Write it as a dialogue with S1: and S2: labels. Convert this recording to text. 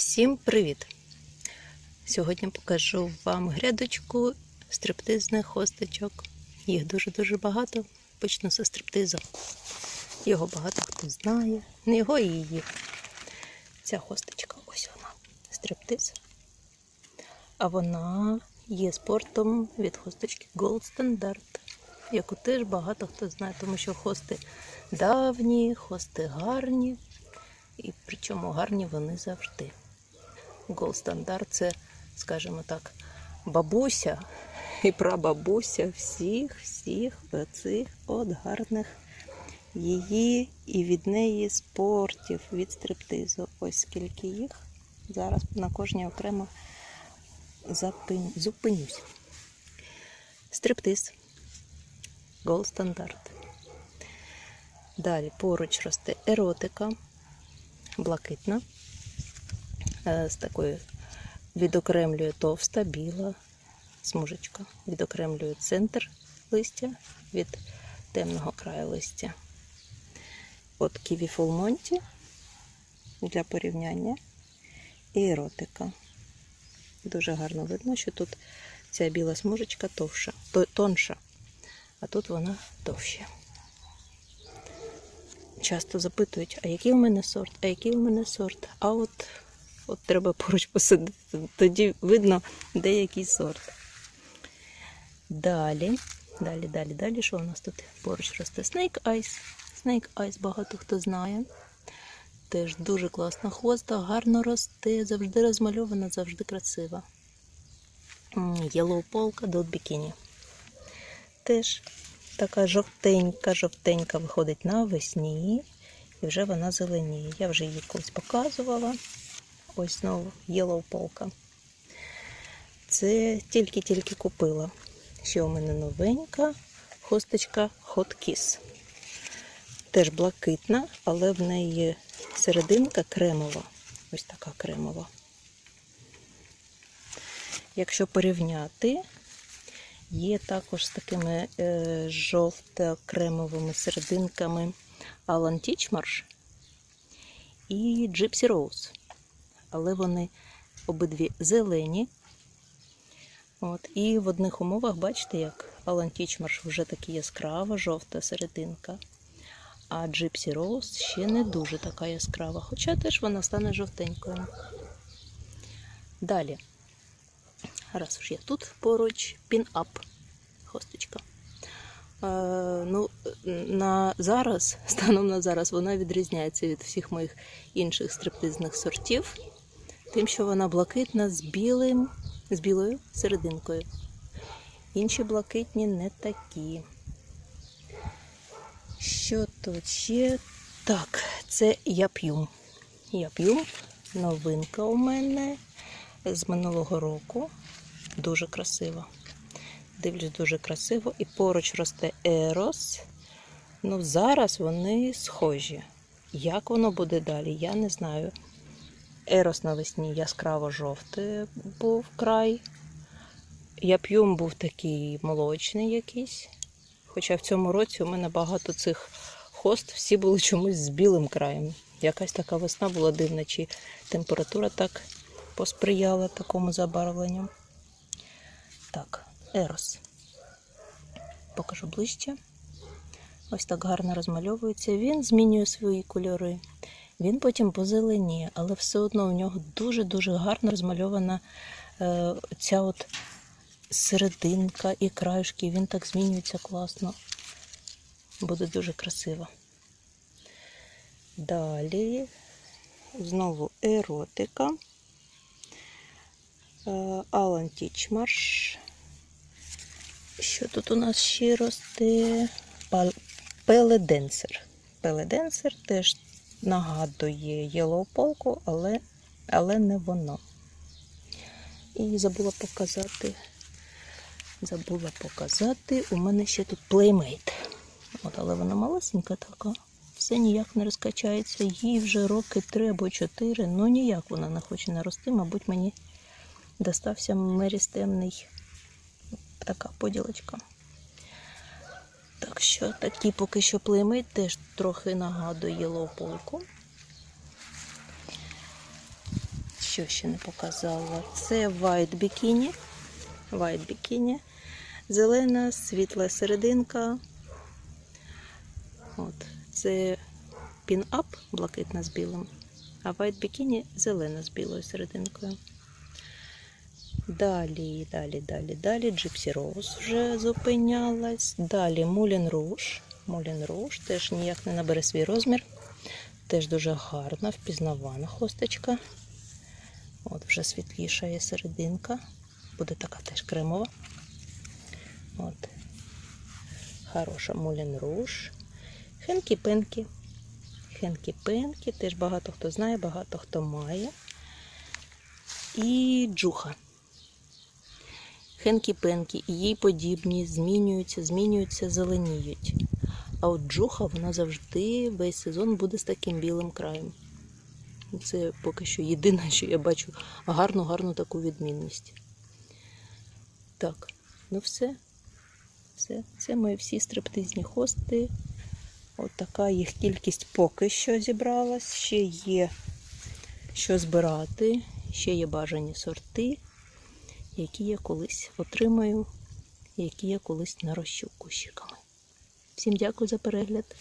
S1: Всім привіт! Сьогодні покажу вам грядочку стриптизних хосточок. Їх дуже-дуже багато. Почну зі стриптизу. Його багато хто знає. Не його і її. Ця хосточка, ось вона. Стриптиз. А вона є спортом від хосточки Gold Standard, яку теж багато хто знає, тому що хости давні, хости гарні. І причому гарні вони завжди. Gold Standard це, скажімо так, бабуся і прабабуся всіх, всіх оцих от гарних її і від неї спортів, від стриптизу. Ось скільки їх. Зараз на кожній окремо запин... зупинюсь. Стриптиз. Gold Standard. Далі поруч росте еротика блакитна. Е, З такою відокремлює товста, біла смужечка. Відокремлює центр листя від темного краю листя. От Ківі Фулмонті для порівняння і еротика. Дуже гарно видно, що тут ця біла смужечка товша, тонша, а тут вона товща часто запитують, а який у мене сорт, а який у мене сорт. А от, от треба поруч посадити, тоді видно, де який сорт. Далі, далі, далі, далі, що у нас тут поруч росте Snake Ice. Snake Ice багато хто знає. Теж дуже класна хвоста, гарно росте, завжди розмальована, завжди красива. Yellow полка Dot Bikini. Теж така жовтенька, жовтенька виходить навесні, і вже вона зеленіє. Я вже її колись показувала. Ось знову Yellow полка. Це тільки-тільки купила. Ще у мене новенька хосточка Hot Kiss. Теж блакитна, але в неї серединка кремова. Ось така кремова. Якщо порівняти, Є також з такими е, жовто-кремовими серединками Alan Тічмарш і Gypsy Rose. Але вони обидві зелені. От, і в одних умовах, бачите, як Alan Тічмарш вже таки яскрава, жовта серединка. А Gypsy Rose ще не дуже така яскрава, хоча теж вона стане жовтенькою. Далі. Раз уж я тут поруч, пін-ап хосточка. Е, ну, на зараз, станом на зараз, вона відрізняється від всіх моїх інших стриптизних сортів, тим, що вона блакитна з білим, з білою серединкою. Інші блакитні не такі. Що тут ще? Так, це я п'ю. Я п'ю. Новинка у мене з минулого року. Дуже красиво. Дивлюсь, дуже красиво. І поруч росте Ерос. Ну, зараз вони схожі. Як воно буде далі, я не знаю. Ерос навесні яскраво жовтий був край. Яп'юм був такий молочний якийсь. Хоча в цьому році у мене багато цих хост, всі були чомусь з білим краєм. Якась така весна була дивна, чи температура так посприяла такому забарвленню. Так, Ерос. Покажу ближче. Ось так гарно розмальовується. Він змінює свої кольори. Він потім позеленіє, але все одно у нього дуже-дуже гарно розмальована е, ця от серединка і краюшки. Він так змінюється класно. Буде дуже красиво. Далі знову еротика. Алан Тічмарш. Що тут у нас ще росте? Пеледенсер. Пеледенсер теж нагадує Yellow але, але не воно. І забула показати. Забула показати. У мене ще тут Playmate. От, але вона малесенька така. Все ніяк не розкачається. Їй вже роки три або чотири. Ну ніяк вона не хоче нарости. Мабуть, мені достався мерістемний така поділочка. Що такі поки що плеймейт теж трохи нагадує лополку. що ще не показала? Це White Bikini. White Bikini. Зелена, світла серединка. От. Це пін-ап блакитна з білим, а White Bikini зелена з білою серединкою. Далі, далі, далі, далі. Gypsy Rose вже зупинялась. Далі Moulin Rouge. Moulin Rouge теж ніяк не набере свій розмір. Теж дуже гарна, впізнавана хосточка. От вже світліша є серединка. Буде така теж кремова. От. Хороша Moulin Rouge. Хенкі-пенкі. Хенкі-пенкі. Теж багато хто знає, багато хто має. І джуха. Хенкі-пенкі і їй подібні змінюються, змінюються, зеленіють. А от джуха вона завжди весь сезон буде з таким білим краєм. Це поки що єдине, що я бачу гарну, гарну таку відмінність. Так, ну все. Все. Це мої всі стриптизні хости. От така їх кількість поки що зібралась. Ще є що збирати, ще є бажані сорти, які я колись отримаю, які я колись нарощу кущиками. Всім дякую за перегляд.